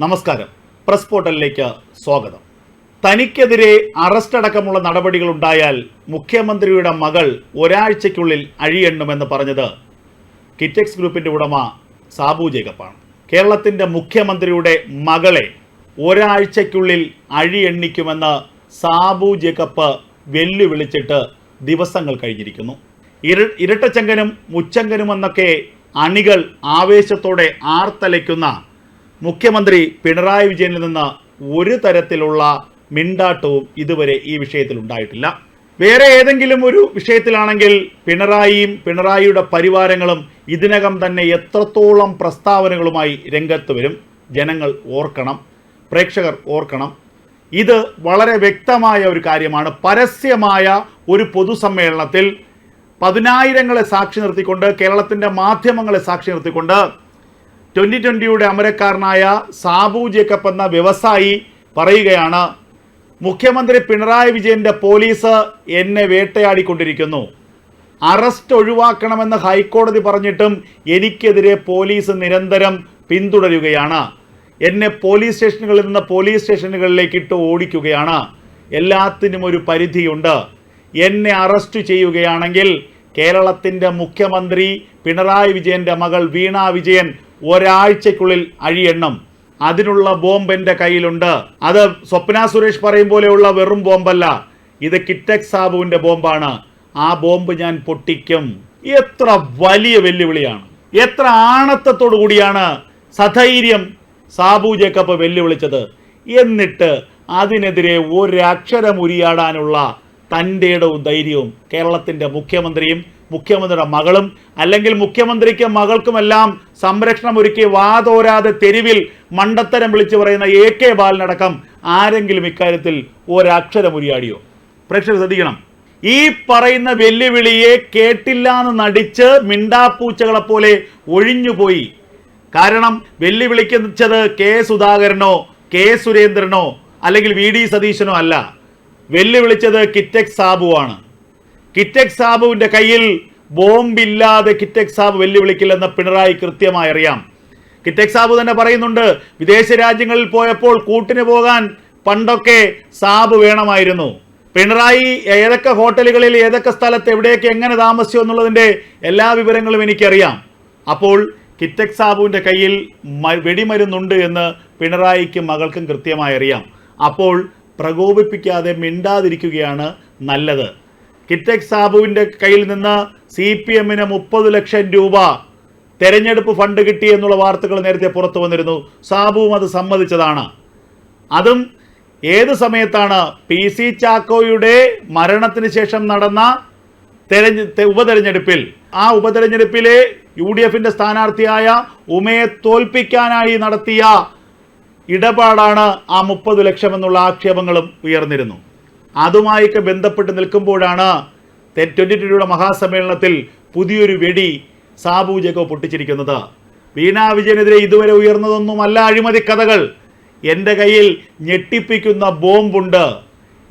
നമസ്കാരം. പ്രസ് പോർട്ടലിലേക്ക് സ്വാഗതം. തനിക്കെതിരെ അറസ്റ്റ് അടക്കമുള്ള നടപടികൾ ഉണ്ടായാൽ മുഖ്യമന്ത്രിയുടെ മകൾ ഒരാഴ്ചയ്ക്കുള്ളിൽ അഴിയെണ്ണുമെന്ന് പറഞ്ഞത് കിറ്റെക്സ് ഗ്രൂപ്പിന്റെ ഉടമ സാബു ജേക്കബാണ്. കേരളത്തിന്റെ മുഖ്യമന്ത്രിയുടെ മകളെ ഒരാഴ്ചയ്ക്കുള്ളിൽ അഴിയെണ്ണിക്കുമെന്ന് സാബു ജേക്കപ്പ് വെല്ലുവിളിച്ചിട്ട് ദിവസങ്ങൾ കഴിഞ്ഞിരിക്കുന്നു. ഇര ഇരട്ടച്ചങ്കനും മുച്ചങ്കനുമെന്നൊക്കെ അണികൾ ആവേശത്തോടെ ആർത്തലയ്ക്കുന്ന മുഖ്യമന്ത്രി പിണറായി വിജയനിൽ നിന്ന് ഒരു തരത്തിലുള്ള മിണ്ടാട്ടവും ഇതുവരെ ഈ വിഷയത്തിൽ ഉണ്ടായിട്ടില്ല. വേറെ ഏതെങ്കിലും ഒരു വിഷയത്തിലാണെങ്കിൽ പിണറായിയും പിണറായിയുടെ പരിവാരങ്ങളും ഇതിനകം തന്നെ എത്രത്തോളം പ്രസ്താവനകളുമായി രംഗത്ത് വരും ജനങ്ങൾ ഓർക്കണം പ്രേക്ഷകർ ഓർക്കണം. ഇത് വളരെ വ്യക്തമായ ഒരു കാര്യമാണ്. പരസ്യമായ ഒരു പൊതുസമ്മേളനത്തിൽ പതിനായിരങ്ങളെ സാക്ഷി നിർത്തിക്കൊണ്ട് കേരളത്തിന്റെ മാധ്യമങ്ങളെ സാക്ഷി നിർത്തിക്കൊണ്ട് ട്വന്റി ട്വന്റിയുടെ അമരക്കാരനായ സാബു ജേക്കബ് എന്ന വ്യവസായി പറയുകയാണ് മുഖ്യമന്ത്രി പിണറായി വിജയന്റെ പോലീസ് എന്നെ വേട്ടയാടിക്കൊണ്ടിരിക്കുന്നു. അറസ്റ്റ് ഒഴിവാക്കണമെന്ന് ഹൈക്കോടതി പറഞ്ഞിട്ടും എനിക്കെതിരെ പോലീസ് നിരന്തരം പിന്തുടരുകയാണ്. എന്നെ പോലീസ് സ്റ്റേഷനുകളിൽ നിന്ന് പോലീസ് സ്റ്റേഷനുകളിലേക്ക് ഇട്ട് ഓടിക്കുകയാണ്. എല്ലാത്തിനും ഒരു പരിധിയുണ്ട്. എന്നെ അറസ്റ്റ് ചെയ്യുകയാണെങ്കിൽ കേരളത്തിന്റെ മുഖ്യമന്ത്രി പിണറായി വിജയന്റെ മകൾ വീണ വിജയൻ ഒരാഴ്ചക്കുള്ളിൽ അഴിയെണ്ണം. അതിനുള്ള ബോംബ് എന്റെ കയ്യിലുണ്ട്. അത് സ്വപ്ന സുരേഷ് പറയും പോലെയുള്ള വെറും ബോംബല്ല. ഇത് കിറ്റക് സാബുവിന്റെ ബോംബാണ്. ആ ബോംബ് ഞാൻ പൊട്ടിക്കും. എത്ര വലിയ വെല്ലുവിളിയാണ്. എത്ര ആണത്തത്തോടു കൂടിയാണ് സധൈര്യം സാബു ജേക്കബ് വെല്ലുവിളിച്ചത്. എന്നിട്ട് അതിനെതിരെ ഒരക്ഷരം ഉരിയാടാനുള്ള തന്റെ ധൈര്യവും കേരളത്തിന്റെ മുഖ്യമന്ത്രിയും മുഖ്യമന്ത്രിയുടെ മകളും അല്ലെങ്കിൽ മുഖ്യമന്ത്രിക്കും മകൾക്കുമെല്ലാം സംരക്ഷണം ഒരുക്കി വാതോരാതെ തെരുവിൽ മണ്ടത്തരം വിളിച്ചു പറയുന്ന എ കെ ബാലനടക്കം ആരെങ്കിലും ഇക്കാര്യത്തിൽ ഒരക്ഷരം ഉരിയാടിയോ പ്രേക്ഷകർ ശ്രദ്ധിക്കണം. ഈ പറയുന്ന വെല്ലുവിളിയെ കേട്ടില്ല എന്ന് നടിച്ച് മിണ്ടാപ്പൂച്ചകളെ പോലെ ഒഴിഞ്ഞുപോയി. കാരണം വെല്ലുവിളിക്കുന്നത് കെ സുധാകരനോ കെ സുരേന്ദ്രനോ അല്ലെങ്കിൽ വി ഡി സതീശനോ അല്ല. വെല്ലുവിളിച്ചത് കിറ്റക് സാബുവാണ്. കിറ്റക് സാബുവിന്റെ കയ്യിൽ ബോംബില്ലാതെ കിറ്റക് സാബ് വെല്ലുവിളിക്കില്ലെന്ന് പിണറായി കൃത്യമായി അറിയാം. കിറ്റക് സാബു തന്നെ പറയുന്നുണ്ട് വിദേശ രാജ്യങ്ങളിൽ പോയപ്പോൾ കൂട്ടിന് പോകാൻ പണ്ടൊക്കെ സാബ് വേണമായിരുന്നു. പിണറായി ഏതൊക്കെ ഹോട്ടലുകളിൽ ഏതൊക്കെ സ്ഥലത്ത് എവിടെയൊക്കെ എങ്ങനെ താമസിച്ചു എന്നുള്ളതിന്റെ എല്ലാ വിവരങ്ങളും എനിക്കറിയാം. അപ്പോൾ കിറ്റക് സാബുവിന്റെ കയ്യിൽ വെടിമരുന്നുണ്ട് എന്ന് പിണറായിക്കും മകൾക്കും കൃത്യമായി അറിയാം. അപ്പോൾ പ്രകോപിപ്പിക്കാതെ മിണ്ടാതിരിക്കുകയാണ് നല്ലത്. കിറ്റക് സാബുവിന്റെ കയ്യിൽ നിന്ന് സി പി എമ്മിന് മുപ്പത് ലക്ഷം രൂപ തെരഞ്ഞെടുപ്പ് ഫണ്ട് കിട്ടി എന്നുള്ള വാർത്തകൾ നേരത്തെ പുറത്തു വന്നിരുന്നു. സാബുവും അത് സമ്മതിച്ചതാണ്. അതും ഏത് സമയത്താണ്? പി സി ചാക്കോയുടെ മരണത്തിന് ശേഷം നടന്ന തെരഞ്ഞ ഉപതെരഞ്ഞെടുപ്പിൽ. ആ ഉപതെരഞ്ഞെടുപ്പിലെ യു ഡി എഫിന്റെ സ്ഥാനാർത്ഥിയായ ഉമയെ തോൽപ്പിക്കാനായി നടത്തിയ ഇടപാടാണ് ആ മുപ്പത് ലക്ഷം എന്നുള്ള ആക്ഷേപങ്ങളും ഉയർന്നിരുന്നു. അതുമായൊക്കെ ബന്ധപ്പെട്ട് നിൽക്കുമ്പോഴാണ് ട്വന്റി ട്വന്റിയുടെ മഹാസമ്മേളനത്തിൽ പുതിയൊരു വെടി സാബു ജേക്കോ പൊട്ടിച്ചിരിക്കുന്നത്. വീണ വിജയനെതിരെ ഇതുവരെ ഉയർന്നതൊന്നുമല്ല അഴിമതി കഥകൾ. എന്റെ കയ്യിൽ ഞെട്ടിപ്പിക്കുന്ന ബോംബുണ്ട്.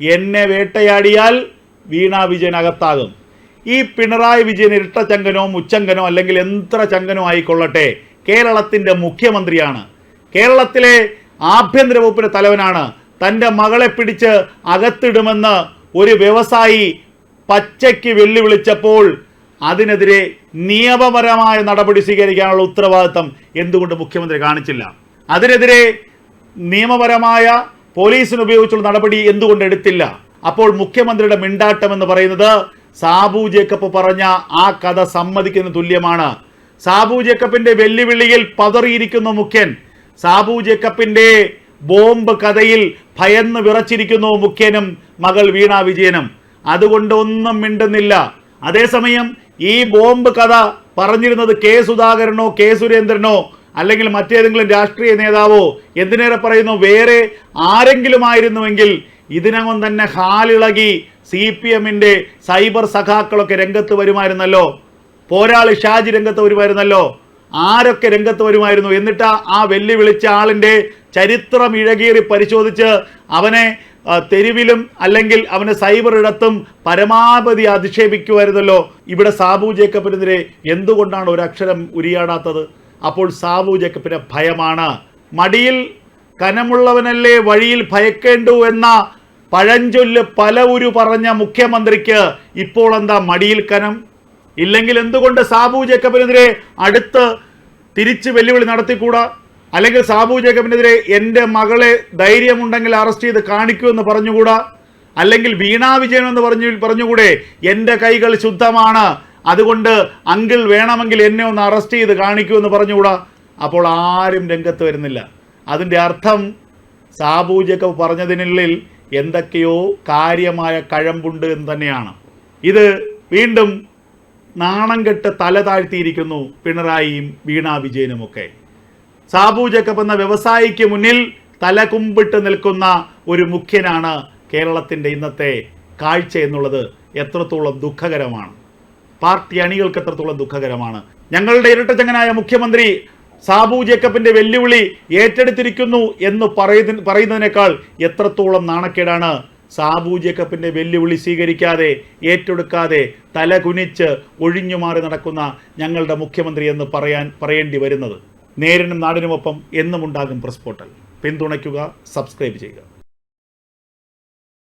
എന്നെ വേട്ടയാടിയാൽ വീണ വിജയൻ അകത്താകും. ഈ പിണറായി വിജയൻ ഇരട്ട ചങ്കനോ മുച്ചങ്കനോ അല്ലെങ്കിൽ എത്ര ചങ്കനോ ആയിക്കൊള്ളട്ടെ കേരളത്തിന്റെ മുഖ്യമന്ത്രിയാണ്. കേരളത്തിലെ ആഭ്യന്തര വകുപ്പിന്റെ തലവനാണ് തന്റെ മകളെ പിടിച്ച് അകത്തിടുമെന്ന് ഒരു വ്യവസായി പച്ചയ്ക്ക് വെല്ലുവിളിച്ചപ്പോൾ അതിനെതിരെ നിയമപരമായ നടപടി സ്വീകരിക്കാനുള്ള ഉത്തരവാദിത്തം എന്തുകൊണ്ട് മുഖ്യമന്ത്രി കാണിച്ചില്ല? അതിനെതിരെ നിയമപരമായ പോലീസിന് ഉപയോഗിച്ചുള്ള നടപടി എന്തുകൊണ്ട് എടുത്തില്ല? അപ്പോൾ മുഖ്യമന്ത്രിയുടെ മിണ്ടാട്ടം എന്ന് പറയുന്നത് സാബു ജേക്കബ് പറഞ്ഞ ആ കഥ സമ്മതിക്കുന്ന തുല്യമാണ്. സാബു ജേക്കബിന്റെ വെല്ലുവിളിയിൽ പതറിയിരിക്കുന്നു മുഖ്യൻ. സാബു ജേക്കബിന്റെ ബോംബ് കഥയിൽ ഭയന്ന് വിറച്ചിരിക്കുന്നു മുഖ്യനും മകൾ വീണ വിജയനും. അതുകൊണ്ട് ഒന്നും മിണ്ടുന്നില്ല. അതേസമയം ഈ ബോംബ് കഥ പറഞ്ഞിരുന്നത് കെ സുധാകരനോ കെ സുരേന്ദ്രനോ അല്ലെങ്കിൽ മറ്റേതെങ്കിലും രാഷ്ട്രീയ നേതാവോ? എന്തിനേറെ പറയുന്നു? വേറെ ആരെങ്കിലും ആയിരുന്നുവെങ്കിൽ ഇതിനകം തന്നെ ഹാലിളകി സി പി എമ്മിന്റെ സൈബർ സഖാക്കളൊക്കെ രംഗത്ത് വരുമായിരുന്നല്ലോ. പോരാളി ഷാജി രംഗത്ത് വരുമായിരുന്നല്ലോ. ആരൊക്കെ രംഗത്ത് വരുമായിരുന്നു? എന്നിട്ട് ആ വെല്ലുവിളിച്ച ആളിന്റെ ചരിത്രം ഇഴകീറി പരിശോധിച്ച് അവനെ തെരുവിലും അല്ലെങ്കിൽ അവനെ സൈബർ ഇടത്തും പരമാവധി അധിക്ഷേപിക്കുമായിരുന്നല്ലോ. ഇവിടെ സാബു ജേക്കബിനെതിരെ എന്തുകൊണ്ടാണ് ഒരക്ഷരം ഉരിയാടാത്തത്? അപ്പോൾ സാബു ജേക്കബിന് ഭയമാണ്. മടിയിൽ കനമുള്ളവനല്ലേ വഴിയിൽ ഭയക്കേണ്ടു എന്ന പഴഞ്ചൊല്ല് പല ഉരു പറഞ്ഞ മുഖ്യമന്ത്രിക്ക് ഇപ്പോൾ എന്താ മടിയിൽ കനം? ഇല്ലെങ്കിൽ എന്തുകൊണ്ട് സാബു ജേക്കബിനെതിരെ അടുത്ത് തിരിച്ച് വെല്ലുവിളി നടത്തിക്കൂടാ? അല്ലെങ്കിൽ സാബു ജേക്കബിനെതിരെ എന്റെ മകളെ ധൈര്യമുണ്ടെങ്കിൽ അറസ്റ്റ് ചെയ്ത് കാണിക്കൂ എന്ന് പറഞ്ഞുകൂടാ? അല്ലെങ്കിൽ വീണാ വിജയൻ എന്ന് പറഞ്ഞു പറഞ്ഞുകൂടെ? എന്റെ കൈകൾ ശുദ്ധമാണ്. അതുകൊണ്ട് അങ്കിൾ വേണമെങ്കിൽ എന്നെ ഒന്ന് അറസ്റ്റ് ചെയ്ത് കാണിക്കൂ എന്ന് പറഞ്ഞുകൂടാ? അപ്പോൾ ആരും രംഗത്ത് വരുന്നില്ല. അതിന്റെ അർത്ഥം സാബു ജേക്കബ് പറഞ്ഞതിനുള്ളിൽ എന്തൊക്കെയോ കാര്യമായ കഴമ്പുണ്ട് എന്ന് തന്നെയാണ്. ഇത് വീണ്ടും നാണം കെട്ട് തല താഴ്ത്തിയിരിക്കുന്നു പിണറായിയും വീണാ വിജയനുമൊക്കെ. സാബു ജേക്കബ് എന്ന വ്യവസായിക്ക് മുന്നിൽ തലകുമ്പിട്ട് നിൽക്കുന്ന ഒരു മുഖ്യനാണ് കേരളത്തിന്റെ ഇന്നത്തെ കാഴ്ച എന്നുള്ളത് എത്രത്തോളം ദുഃഖകരമാണ്. പാർട്ടി അണികൾക്ക് എത്രത്തോളം ദുഃഖകരമാണ്. ഞങ്ങളുടെ ഇരട്ടച്ചങ്ങനായ മുഖ്യമന്ത്രി സാബു ജേക്കബിന്റെ വെല്ലുവിളി ഏറ്റെടുത്തിരിക്കുന്നു എന്ന് പറയുന്ന പറയുന്നതിനേക്കാൾ എത്രത്തോളം നാണക്കേടാണ് സാബു ജേക്കബിന്റെ വെല്ലുവിളി സ്വീകരിക്കാതെ ഏറ്റെടുക്കാതെ തലകുനിച്ച് ഒഴിഞ്ഞു മാറി നടക്കുന്ന ഞങ്ങളുടെ മുഖ്യമന്ത്രി എന്ന് പറയാൻ പറയേണ്ടി വരുന്നത്. നേരിനും നാടിനുമൊപ്പം എന്നും ഉണ്ടാകും പ്രസ് പോർട്ടൽ പിന്തുണയ്ക്കുക സബ്സ്ക്രൈബ് ചെയ്യുക.